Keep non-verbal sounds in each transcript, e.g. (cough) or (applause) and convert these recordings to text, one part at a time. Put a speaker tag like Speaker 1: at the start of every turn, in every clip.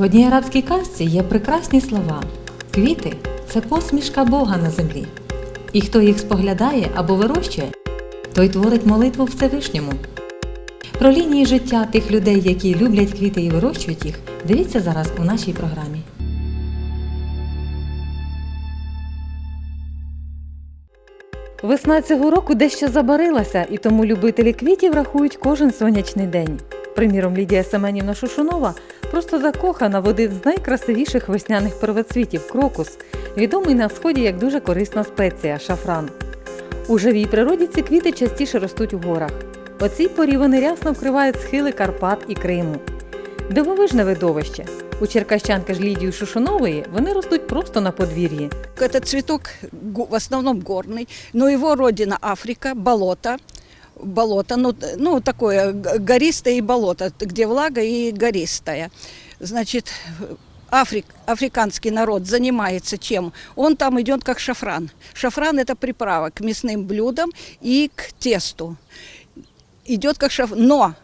Speaker 1: В одній арабській казці є прекрасні слова. Квіти це посмішка Бога на землі. І хто їх споглядає або вирощує, той творить молитву Всевишньому. Про лінії життя тих людей, які люблять квіти і вирощують їх, дивіться зараз у нашій програмі. Весна цього року дещо забарилася, і тому любителі квітів рахують кожен сонячний день. Приміром, Лідія Семенівна Шушунова просто закохана в один з найкрасивіших весняних первоцвітів крокус, відомий на сході як дуже корисна спеція шафран. У живій природі ці квіти частіше ростуть у горах. О цій порі вони рясно вкривають схили Карпат і Криму. Дивовижне видовище. У черкащанки ж Лідії Шушунової вони ростуть просто на подвір'ї.
Speaker 2: Этот цветок в основном горный, но его родина Африка, болото Болото, ну, т- ну такое г- гористое и болото, т- где влага и гористая. Значит, Африк, африканский народ занимается чем? Он там идет как шафран. Шафран это приправа к мясным блюдам и к тесту. Идет как шафран. Но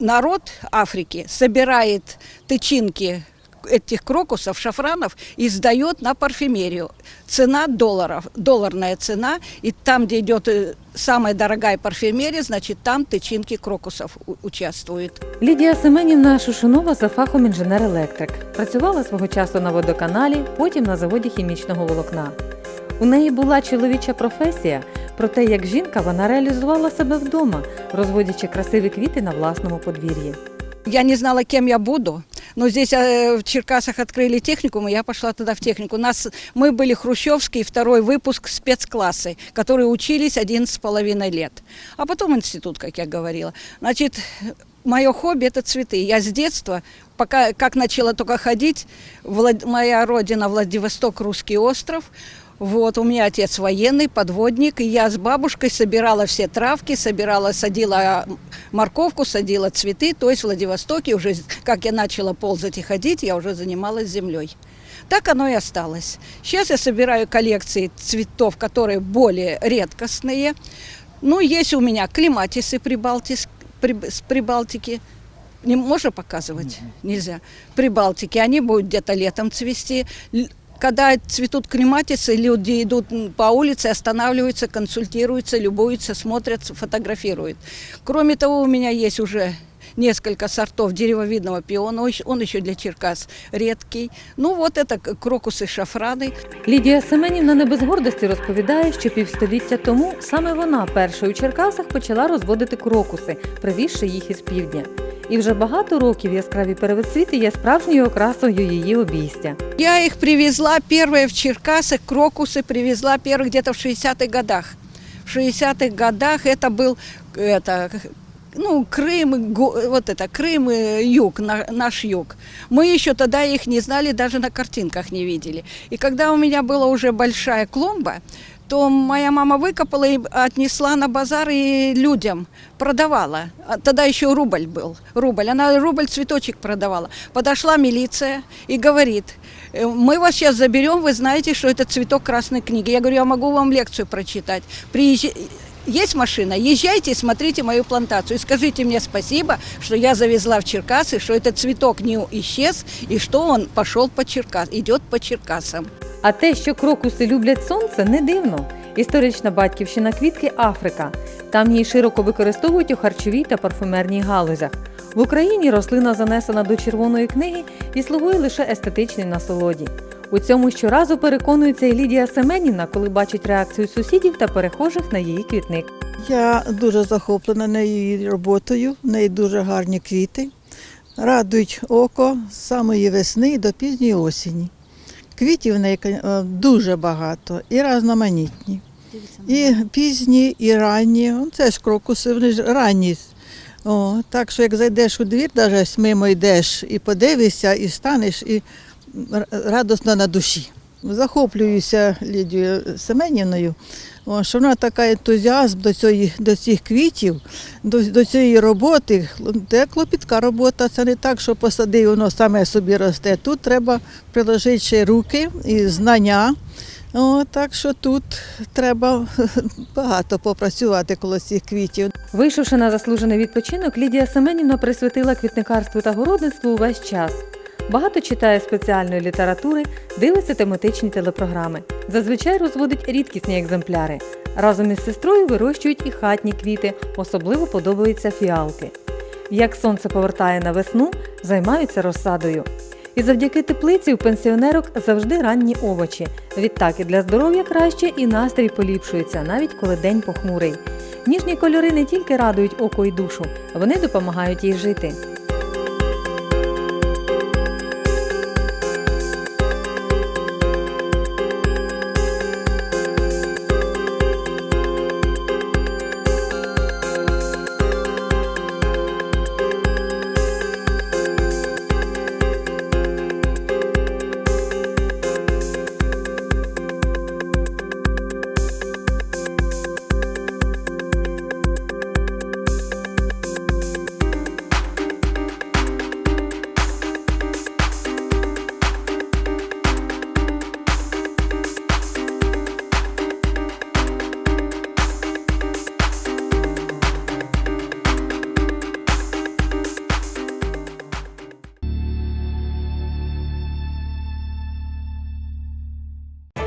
Speaker 2: народ Африки собирает тычинки этих крокусов, шафранов и сдает на парфюмерию. Цена долларов, долларная цена, и там, где идет э, самая дорогая парфюмерия, значит, там тычинки крокусов у- участвуют.
Speaker 1: Лідія Семенівна Шушунова за фахом інженер-електрик. Працювала свого часу на водоканалі, потім на заводі хімічного волокна. У неї була чоловіча професія, проте як жінка вона реалізувала себе вдома, розводячи красиві квіти на власному подвір'ї.
Speaker 2: Я не знала, кем я буду, но здесь э, в Черкасах открыли техникум, и я пошла туда в технику. У нас, мы были хрущевский, второй выпуск спецклассы, которые учились 11 с половиной лет. А потом институт, как я говорила. Значит, мое хобби – это цветы. Я с детства, пока как начала только ходить, Влад- моя родина Владивосток, русский остров – вот, у меня отец военный, подводник, и я с бабушкой собирала все травки, собирала, садила морковку, садила цветы, то есть в Владивостоке уже, как я начала ползать и ходить, я уже занималась землей. Так оно и осталось. Сейчас я собираю коллекции цветов, которые более редкостные. Ну, есть у меня клематисы прибалтис, при- с Прибалтики. Не можно показывать? Нельзя. Прибалтики, они будут где-то летом цвести. Когда цветут клематисы, люди идут по улице, останавливаются, консультируются, любуются, смотрят, фотографируют. Кроме того, у меня есть уже несколько сортов деревовидного пиона, он еще- он еще для Черкас редкий. Ну вот это к- крокусы, шафраны.
Speaker 1: Лідія Семенівна не без гордості розповідає, що півстоліття тому саме вона першою у Черкасах почала розводити крокуси, привізши їх із півдня. І вже багато років яскраві перевицвіти є справжньою окрасою її обійстя.
Speaker 2: Я их привезла, первые в Черкасах, крокусы привезла первых где-то в 60-х годах. В 60-х годах это был это, ну, Крым, вот это, Крым, и юг, на- наш юг. Мы еще тогда их не знали, даже на картинках не видели. И когда у меня была уже большая клумба, то моя мама выкопала и отнесла на базар и людям продавала. А Тогда еще рубль был, рубль. Она рубль цветочек продавала. Подошла милиция и говорит, «Э, мы вас сейчас заберем, вы знаете, что это цветок красной книги. Я говорю, я могу вам лекцию прочитать. Приезжай- есть машина, езжайте и смотрите мою плантацию. И скажите мне спасибо, что я завезла в Черкасы, что этот цветок не исчез, и что он пошел по Черкас, идет по Черкасам.
Speaker 1: А те, що крокуси люблять сонце, не дивно. Історична батьківщина квітки Африка. Там її широко використовують у харчовій та парфумерній галузях. В Україні рослина занесена до червоної книги і слугує лише естетичній насолоді. У цьому щоразу переконується і Лідія Семенівна, коли бачить реакцію сусідів та перехожих на її квітник.
Speaker 3: Я дуже захоплена нею роботою, в неї дуже гарні квіти, радують око з самої весни до пізньої осені. Квітів в неї е, дуже багато і різноманітні. І пізні, і ранні. Ну, Це ж крокуси, вони ж ранні. О, так що як зайдеш у двір, навіть мимо йдеш і подивишся, і станеш, і радосно на душі. Захоплююся Лідією Семенівною, що вона така ентузіазм до, цієї, до цих квітів, до, до цієї роботи. Це клопітка робота, це не так, що посадив, воно саме собі росте. Тут треба приложити ще руки і знання. О, так що тут треба (laughs) багато попрацювати коло цих квітів.
Speaker 1: Вийшовши на заслужений відпочинок, Лідія Семенівна присвятила квітникарству та городництву увесь час. Багато читає спеціальної літератури, дивиться тематичні телепрограми. Зазвичай розводить рідкісні екземпляри. Разом із сестрою вирощують і хатні квіти, особливо подобаються фіалки. Як сонце повертає на весну, займаються розсадою. І завдяки теплиці у пенсіонерок завжди ранні овочі. Відтак і для здоров'я краще, і настрій поліпшується, навіть коли день похмурий. Ніжні кольори не тільки радують око і душу, вони допомагають їй жити.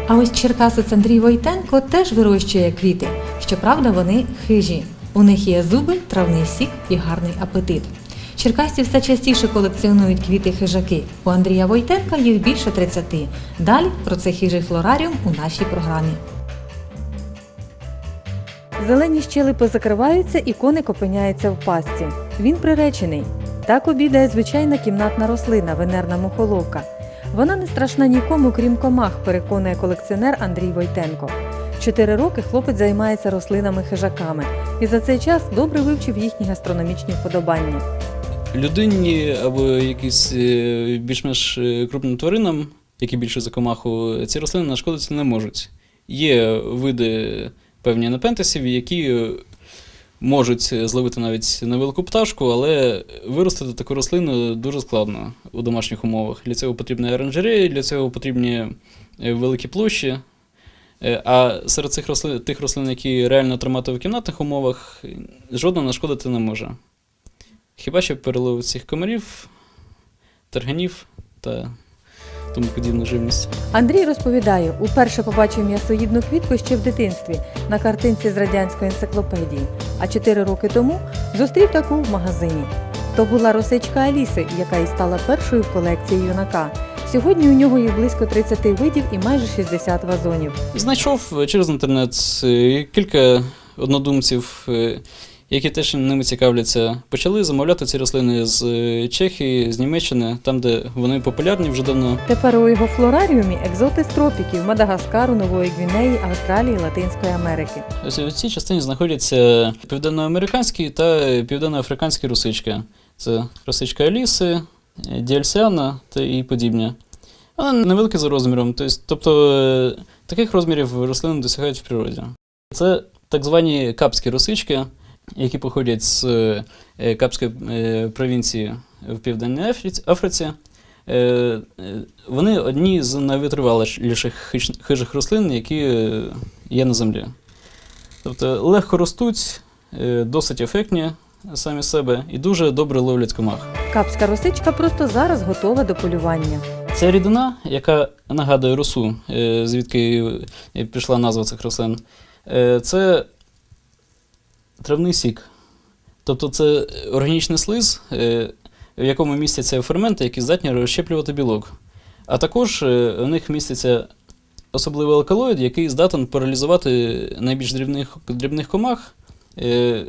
Speaker 1: А ось черкасець Андрій Войтенко теж вирощує квіти. Щоправда, вони хижі. У них є зуби, травний сік і гарний апетит. Черкасці все частіше колекціонують квіти хижаки. У Андрія Войтенка їх більше 30. Далі про цей хижий флораріум у нашій програмі. Зелені щелепи закриваються і коник опиняється в пастці. Він приречений. Так обідає звичайна кімнатна рослина венерна мухоловка. Вона не страшна нікому, крім комах, переконує колекціонер Андрій Войтенко. Чотири роки хлопець займається рослинами-хижаками і за цей час добре вивчив їхні гастрономічні вподобання.
Speaker 4: Людині або якісь е, більш-менш е, крупним тваринам, які більше за комаху, ці рослини нашкодити не можуть. Є види певні непентесів, які е, можуть зловити навіть невелику пташку, але виростити таку рослину дуже складно у домашніх умовах. Для цього потрібні оранжереї, для цього потрібні е, великі площі. Е, А серед цих рослин, тих рослин, які реально тримати в кімнатних умовах, жодна нашкодити не може. Хіба що перелив цих комарів, тарганів та тому подібну живність.
Speaker 1: Андрій розповідає, уперше побачив м'ясоїдну квітку ще в дитинстві на картинці з радянської енциклопедії, а чотири роки тому зустрів таку в магазині. То була росичка Аліси, яка і стала першою в колекції юнака. Сьогодні у нього є близько 30 видів і майже 60 вазонів.
Speaker 4: Знайшов через інтернет е, кілька однодумців, е, які теж ними цікавляться. Почали замовляти ці рослини з е, Чехії, з Німеччини, там, де вони популярні вже давно.
Speaker 1: Тепер у його флораріумі екзоти з тропіків Мадагаскару, Нової Гвінеї, Австралії, Латинської Америки.
Speaker 4: Ось у цій частині знаходяться південноамериканські та південноафриканські русички. Це русичка Аліси, Діальсіана та і подібні. Вони невеликі за розміром, тобто, тобто е, таких розмірів рослини досягають в природі. Це так звані капські русички, які походять з е, Капської е, провінції в Південній Африці. Е, е, Вони одні з найвитриваліших хижих рослин, які е, є на землі. Тобто легко ростуть, е, досить ефектні самі себе і дуже добре ловлять комах.
Speaker 1: Капська росичка просто зараз готова до полювання.
Speaker 4: Це рідина, яка нагадує росу, е, звідки е, пішла назва цих рослин. Е, Це травний сік. Тобто це органічний слиз, е, в якому містяться ферменти, які здатні розщеплювати білок. А також е, в них міститься особливий алкалоїд, який здатен паралізувати найбільш дрібних, дрібних комах, е,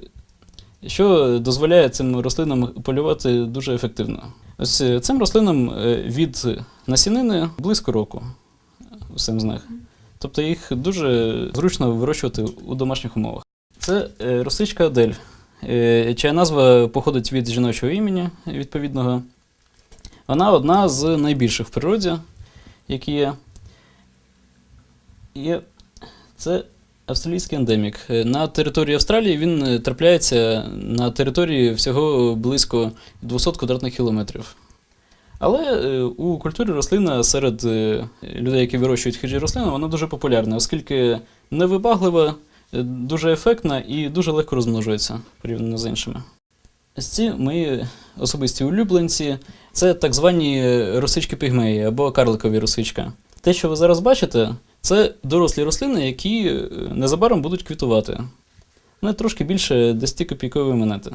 Speaker 4: що дозволяє цим рослинам полювати дуже ефективно. Ось е, цим рослинам е, від насінини близько року. З них. Тобто їх дуже зручно вирощувати у домашніх умовах. Це е, росичка Адель, е, чия назва походить від жіночого імені відповідного. Вона одна з найбільших в природі, які є. І це австралійський ендемік. Е, На території Австралії він трапляється на території всього близько 200 квадратних кілометрів. Але у культурі рослина серед людей, які вирощують хижі рослини, вона дуже популярна, оскільки невибаглива, дуже ефектна і дуже легко розмножується порівняно з іншими. Ці мої особисті улюбленці це так звані росички пігмеї або карликові росичка. Те, що ви зараз бачите, це дорослі рослини, які е, незабаром будуть квітувати. Вони трошки більше 10 копійкової монети.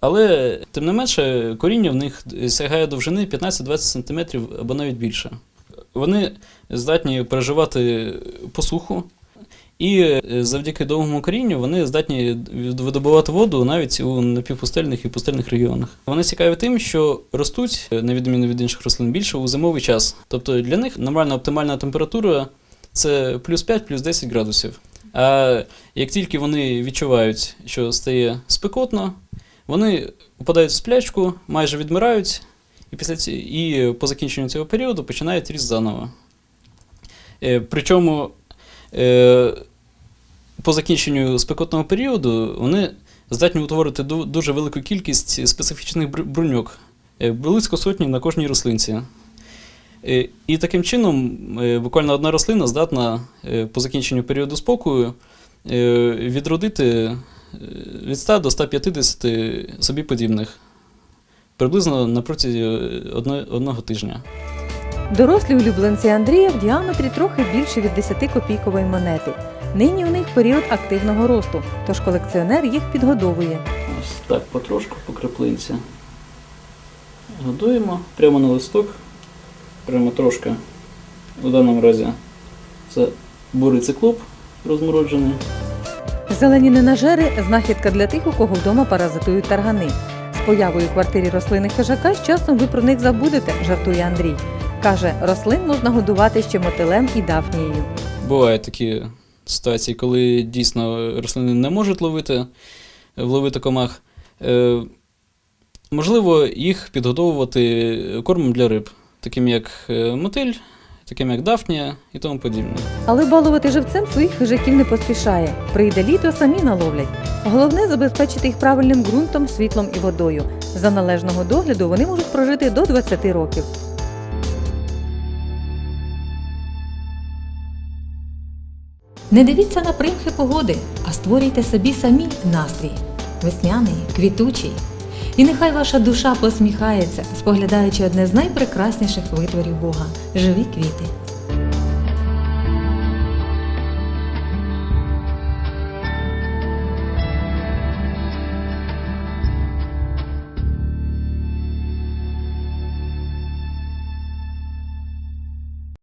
Speaker 4: Але, тим не менше, коріння в них сягає довжини 15-20 см або навіть більше. Вони здатні переживати посуху, і е, завдяки довгому корінню вони здатні видобувати воду навіть у напівпустельних і пустельних регіонах. Вони цікаві тим, що ростуть, е, на відміну від інших рослин, більше у зимовий час. Тобто для них нормальна оптимальна температура це плюс 5, плюс 10 градусів. А як тільки вони відчувають, що стає спекотно, вони впадають в сплячку, майже відмирають, і, після ці... і по закінченню цього періоду починають ріст заново. Е, Причому по закінченню спекотного періоду вони здатні утворити дуже велику кількість специфічних бр- бруньок, е, близько сотні на кожній рослинці. Е, І таким чином е, буквально одна рослина здатна е, по закінченню періоду спокою е, відродити е, від 100 до 150 собі подібних приблизно на протязі е, одного тижня.
Speaker 1: Дорослі улюбленці Андрія в діаметрі трохи більше від 10 копійкової монети. Нині у них період активного росту, тож колекціонер їх підгодовує.
Speaker 4: Ось так, потрошку, по краплинці. Годуємо прямо на листок, прямо трошки. У даному разі це бурий циклоп розмороджений.
Speaker 1: Зелені ненажери знахідка для тих, у кого вдома паразитують таргани. З появою в квартирі рослини хижака з часом ви про них забудете, жартує Андрій. Каже, рослин можна годувати ще мотилем і дафнією.
Speaker 4: Бувають такі ситуації, коли дійсно рослини не можуть ловити, вловити комах. Е, можливо, їх підгодовувати кормом для риб, таким як е, мотиль, таким як дафнія і тому подібне.
Speaker 1: Але балувати живцем своїх хижаків не поспішає. Прийде літо, самі наловлять. Головне забезпечити їх правильним ґрунтом, світлом і водою. За належного догляду вони можуть прожити до 20 років. Не дивіться на примхи погоди, а створюйте собі самі настрій весняний, квітучий. І нехай ваша душа посміхається, споглядаючи одне з найпрекрасніших витворів Бога живі квіти.